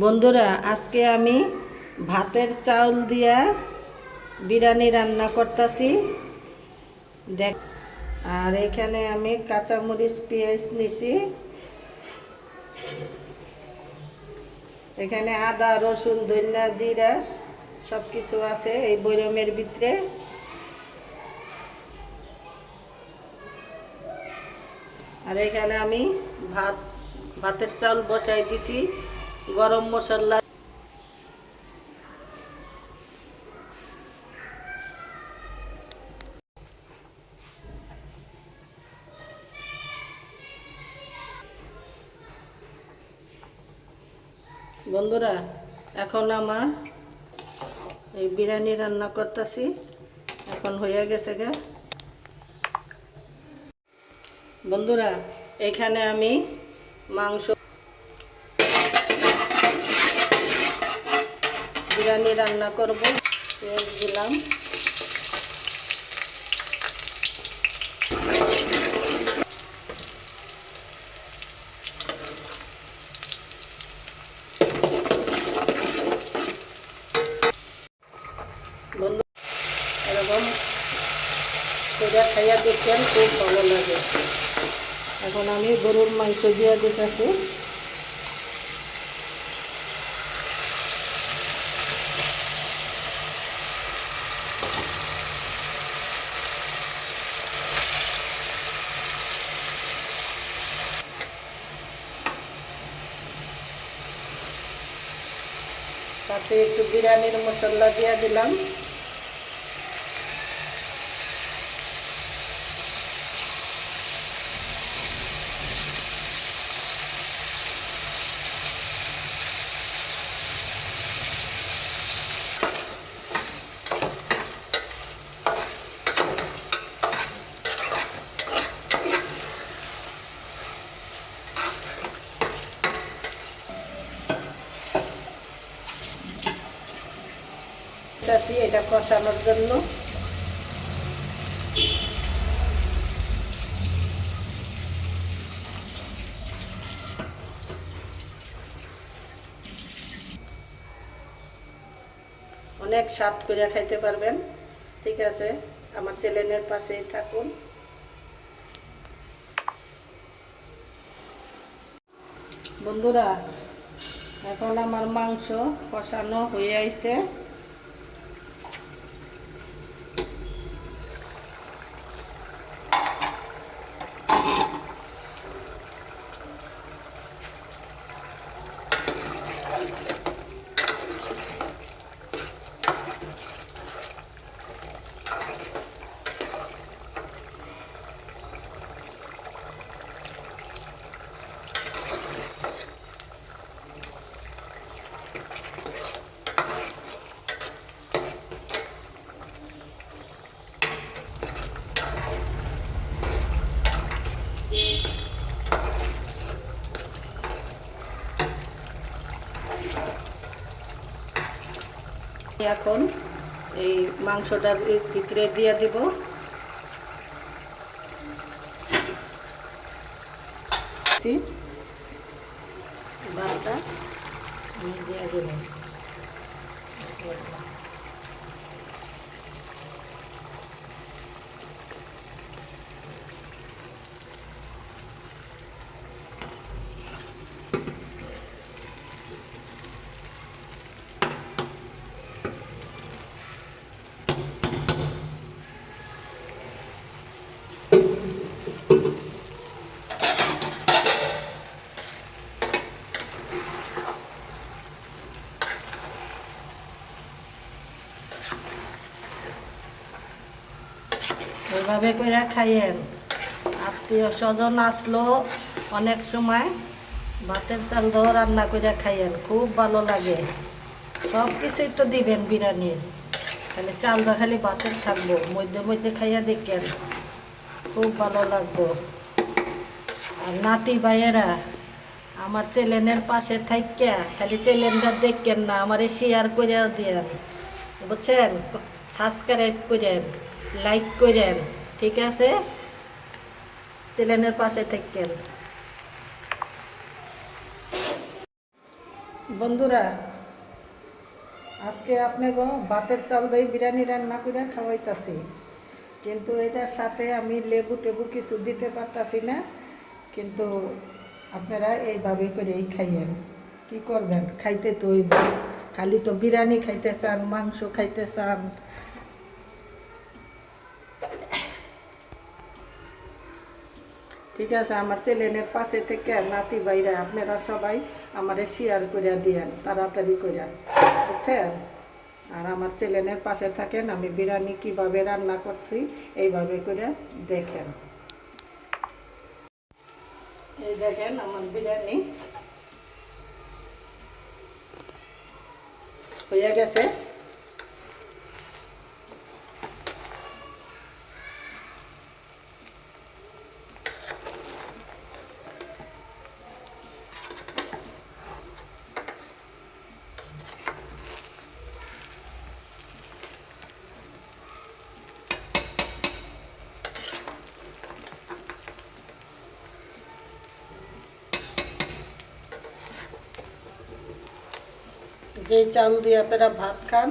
বন্ধুরা, আজকে আমি ভাতের চাউল দিয়া বিরিয়ানি রান্না করতেছি। দেখ, আর এখানে আমি কাঁচামরিচ, পেঁয়াজ নিছি। এখানে আদা, রসুন, ধনিয়া, জিরা সব কিছু আছে এই বৈরমের ভিতরে। আর এখানে আমি ভাত, ভাতের চাউল বসাই দিছি। গরম মশলা। বন্ধুরা, এখন আমার এই বিরিয়ানি রান্না করতেছি। এখন হয়ে গেছে গে। বন্ধুরা, এখানে আমি মাংস বিরিয়ানি রান্না করব। পেঁয়াজ দিলাম। খাইয়া দেখছেন খুব ভালো লাগে। এখন আমি গরুর মাংস দিয়ে দিতেছি। তাতে একটু বিরিয়ানির মশলা দিয়ে দিলাম। দিতেছি এটা কষানোর জন্য। অনেক স্বাদ করে খাইতে পারবেন। ঠিক আছে, আমার চ্যানেলের পাশেই থাকুন। বন্ধুরা, এখন আমার মাংস কষানো হয়ে আইছে। এখন এই মাংসটা ভিতরে দিয়ে দিব। দিয়ে এইভাবে করে খাইয়েন। আত্মীয় স্বজন আসলো অনেক সময়, ভাতের চাল দিয়ে রান্না করে খাইয়েন, খুব ভালো লাগে। সব কিছুই তো দিবেন বিরিয়ানির। খালি চালটা খালি ভাতের থাকব মধ্যে মধ্যে খাইয়া দেখেন, খুব ভালো লাগবো। আর নাতি ভাইয়েরা, আমার চ্যানেলের পাশে থাইকা, খালি চ্যানেলটা দেখেন না, আমারে শেয়ার করেও দেন, বুঝছেন? সাবস্ক্রাইব করেন লাইক করেন, ঠিক আছে? চ্যানেলের পাশে থাকেন বন্ধুরা, আজকে আপনাকে ভাতের চাল দিয়ে বিরিয়ানি রান্না করে খাওয়াইতাছি। কিন্তু এটার সাথে আমি লেবু টেবু কিছু দিতে পারতাছি না। কিন্তু আপনারা এইভাবে করেই খাইয়েন। কি করবেন? খাইতে তো খালি তো বিরিয়ানি খাইতে চান, মাংস খাইতে চান ঠিক আছে, আমার ছেলেনের পাশে থেকে নাতি বাইরা, আপনারা সবাই আমারে শেয়ার করে দিয়েন, তাড়াতাড়ি করে বুঝছেন? আর আমার ছেলেনের পাশে থাকেন, আমি বিরিয়ানি কীভাবে রান্না করছি, এইভাবে করে দেখেন। এই দেখেন আমার বিরিয়ানি। হয়ে গেছে। যে চাল দিয়ে আপনারা ভাত খান,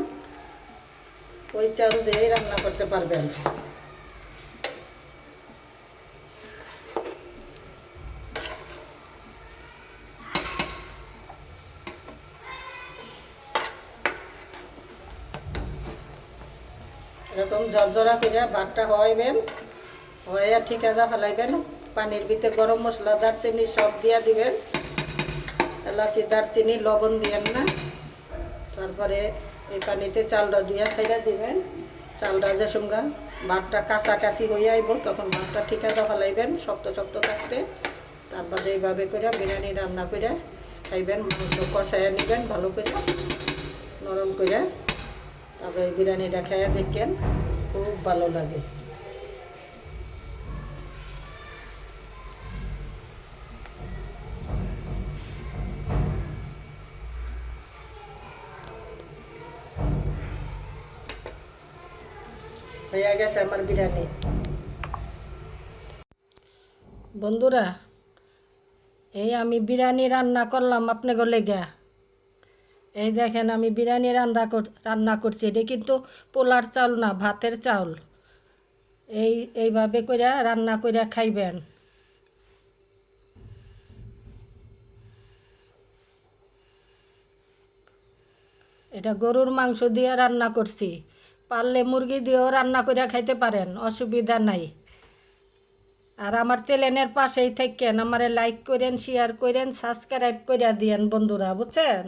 ওই চাল দিয়েই রান্না করতে পারবেন। এরকম ঝরঝরা করে ভাতটা হওয়াইবেন হয়ে ঠিক আছে ফেলাইবেন। পানির ভিতরে গরম মশলা, দারচিনি সব দিয়া দিবেন। এলাচি, দারচিনি, লবণ দিবেন না। তারপরে এই পানিতে চালটা দিয়া ছেড়ে দিবেন। চালটা যে সঙ্গে ভাতটা কাছাকাছি হয়ে আইব, তখন ভাতটা ঠিক আছে ফেলাইবেন শক্ত শক্ত থাকতে। তারপরে এইভাবে করে বিরিয়ানি রান্না করে খাইবেন, মাংস কষাইয়া নেবেন, ভালো করে নরম করে তারপরে বিরিয়ানিটা খেয়ে দেখেন, খুব ভালো লাগে। হয়ে গেছে আমার বিরিয়ানি। বন্ধুরা, এই আমি বিরিয়ানি রান্না করলাম আপনাকে লেগা। এই দেখেন আমি বিরিয়ানি রান্না রান্না করছি। এটা কিন্তু পোলার চাউল না, ভাতের চাউল। এই, এইভাবে করে রান্না করে খাইবেন। এটা গরুর মাংস দিয়ে রান্না করছি। পারলে মুরগি দিয়েও রান্না করে খাইতে পারেন, অসুবিধা নাই। আর আমার চ্যানেলের পাশেই থাকেন, আমারে লাইক করেন শেয়ার করেন সাবস্ক্রাইব করে দিয়েন বন্ধুরা, বুঝছেন?